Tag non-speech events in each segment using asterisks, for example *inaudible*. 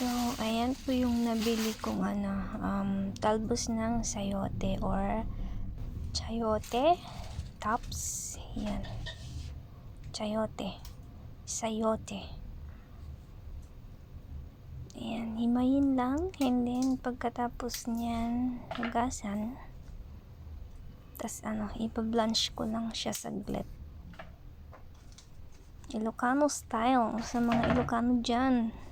So, ayan po yung nabili kong ano, um, talbos ng sayote or chayote tops. Yan. Chayote. Sayote. Ayan, himayin lang. And then, pagkatapos niyan, hugasan. Tapos, ano, ipablanch ko lang siya saglit. Ilocano style. Sa mga Ilocano dyan.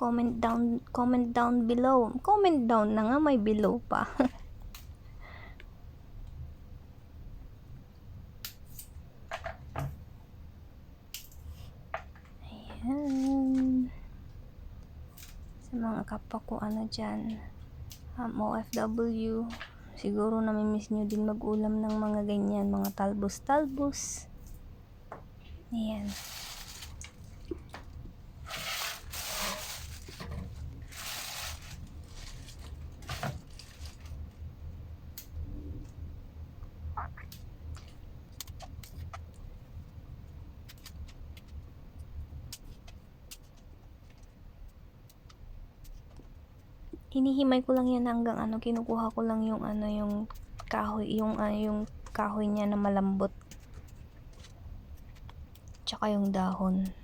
Comment down, comment down below. Comment down na nga, may below pa. *laughs* Ayan. Sa mga kapwa ko, ano dyan, um, OFW, siguro namimiss nyo din mag-ulam ng mga ganyan, mga talbos-talbos. Ayan. Hinihimay ko lang yan hanggang ano kinukuha ko lang yung ano yung kahoy yung ano yung kahoy niya na malambot. Tsaka yung dahon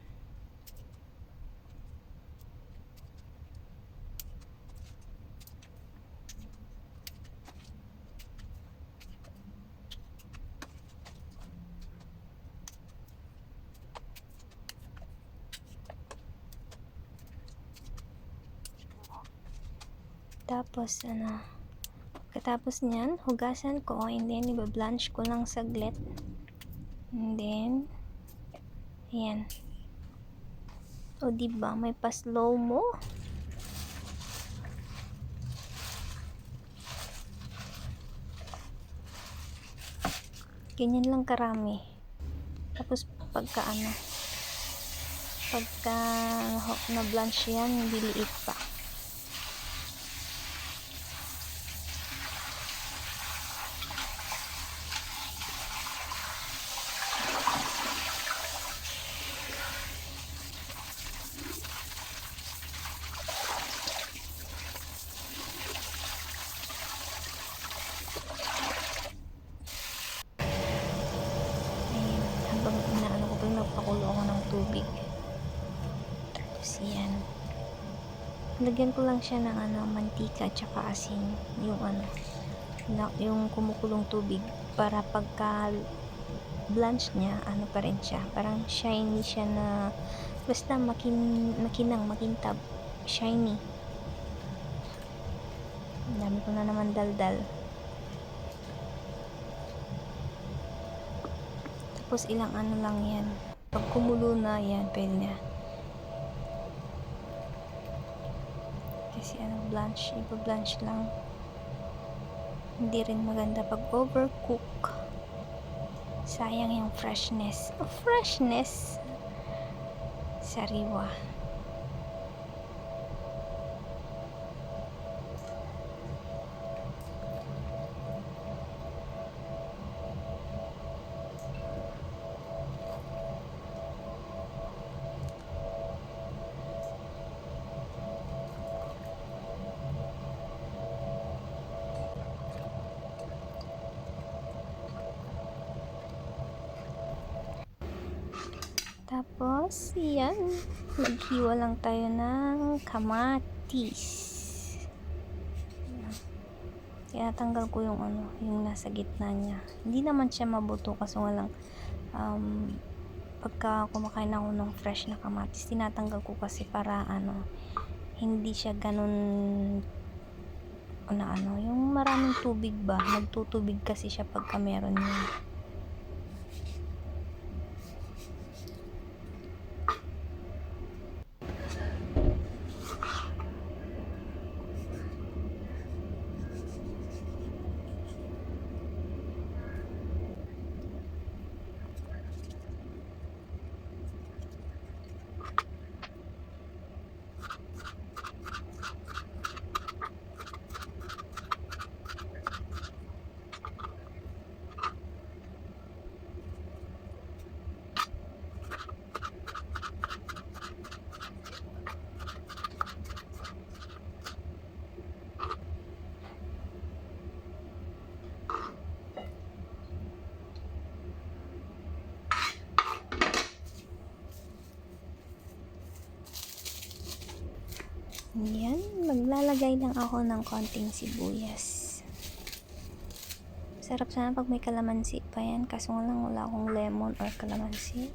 Tapos, ano, katapos niyan, hugasan ko, and then, ibablanch ko lang saglit. And then, ayan. O, diba, may pa-slow mo. Ganyan lang karami. Tapos, pagka, ano, pagka na-blanch yan, hindi liit pa. Ayan, habang inaano ko pa, nagpakulo ako ng tubig. Tapos yan. Lagyan ko lang siya ng ano, mantika tsaka asin. Yung ano, na, yung kumukulong tubig para pagka blanch niya, ano pa rin siya. Parang shiny siya na basta makin, makinang, makintab. Shiny. Ang dami ko na naman daldal. Tapos ilang ano lang yan. Pag na yan, pwede na. Kasi ano, blanch. Ipa-blanch lang. Hindi rin maganda pag overcook. Sayang yung freshness. Oh, freshness! Sariwa. Tapos, yan. Maghiwa lang tayo ng kamatis. Yan. Tinatanggal ko yung ano, yung nasa gitna niya. Hindi naman siya mabuto kasi walang um, pagka kumakain ako ng fresh na kamatis, tinatanggal ko kasi para ano, hindi siya ganun na ano, yung maraming tubig ba, nagtutubig kasi siya pagka meron yun. Yan, maglalagay lang ako ng konting sibuyas. Sarap sana pag may kalamansi pa yan, kaso lang wala akong lemon or kalamansi.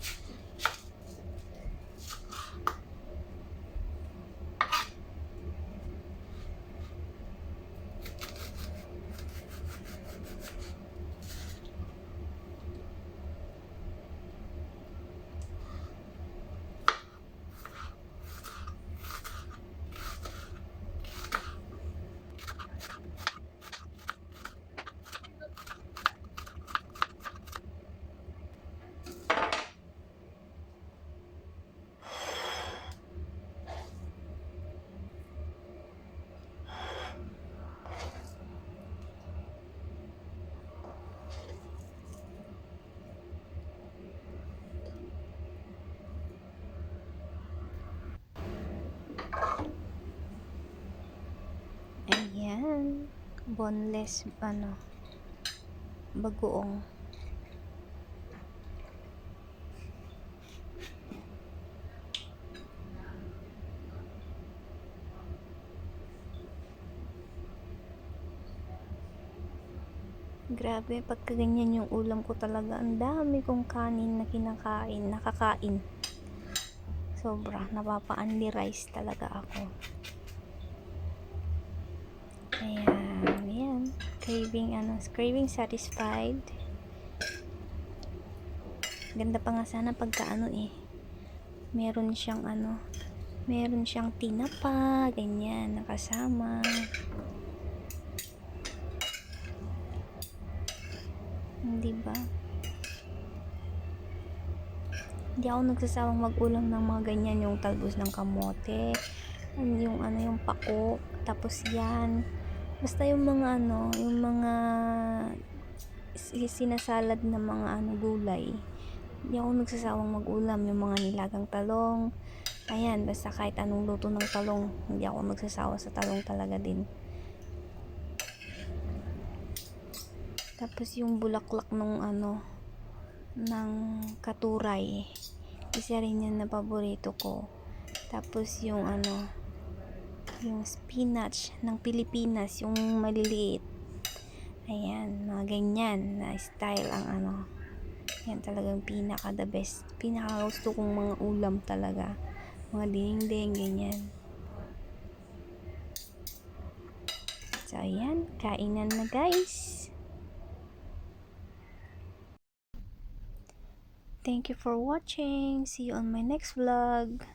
Ayan. Boneless, ano, bagoong. Grabe, pagka ganyan yung ulam ko talaga, ang dami kong kanin na kinakain, nakakain. Sobra, napapa-unli rice talaga ako. Ayan, ayan. Craving, ano, craving satisfied. Ganda pa nga sana pagka ano eh. Meron siyang ano, meron siyang tinapa, ganyan, nakasama. Hindi ba? Hindi ako nagsasawang mag-ulam ng mga ganyan, yung talbos ng kamote, yung ano, yung pako, tapos yan. Basta yung mga ano, yung mga si- sinasalad na mga ano gulay. Hindi ako nagsasawang mag-ulam, yung mga nilagang talong. Ayan, basta kahit anong luto ng talong, hindi ako magsasawa sa talong talaga din. Tapos yung bulaklak nung ano, ng katuray. Isa rin yan na paborito ko. Tapos yung ano, yung spinach ng Pilipinas, yung maliliit. Ayan, mga ganyan na style ang ano. Yan talagang pinaka the best. Pinaka gusto kong mga ulam talaga. Mga dinding, ganyan. So, ayan. Kainan na guys. Thank you for watching. See you on my next vlog.